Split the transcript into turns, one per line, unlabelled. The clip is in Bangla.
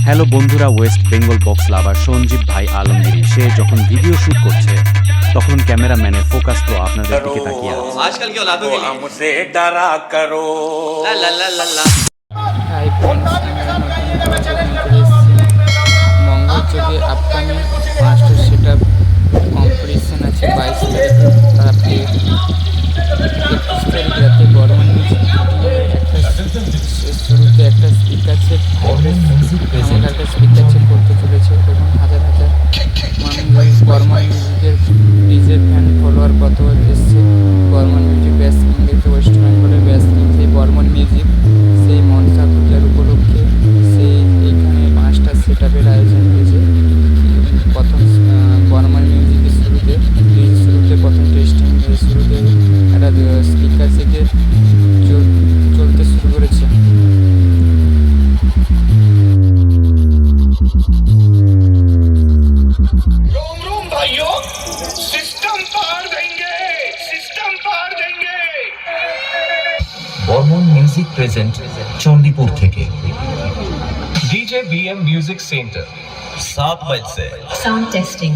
হ্যালো বন্ধুরা West Bengal box lover Sanjeev ভাই আলমগীর সে যখন ভিডিও শুট করছে তখন ক্যামেরাম্যানের ফোকাস তো আপনাদের দিকে তাকিয়ে আছে
आजकल की औलादों के लिए
हमसे डरा करो
ला ला ला ला
আমার একটা স্পিকার সেট করতে চলেছে এবং হাজার হাজার মানুষ বর্মান মিউজিকের ডিজে ফ্যান ফলোয়ার কত এসছে। বর্মান মিউজিক ব্যাস কিং দেখতে ওয়েস্ট বেঙ্গলের ব্যাস কিং সেই বর্মান মিউজিক
रोम रोम भाइयों सिस्टम पार देंगे सिस्टम पार देंगे
বর্মন মিউজিক প্রেজেন্ট চণ্ডীপুর থেকে
DJ BM music centre
Sound testing.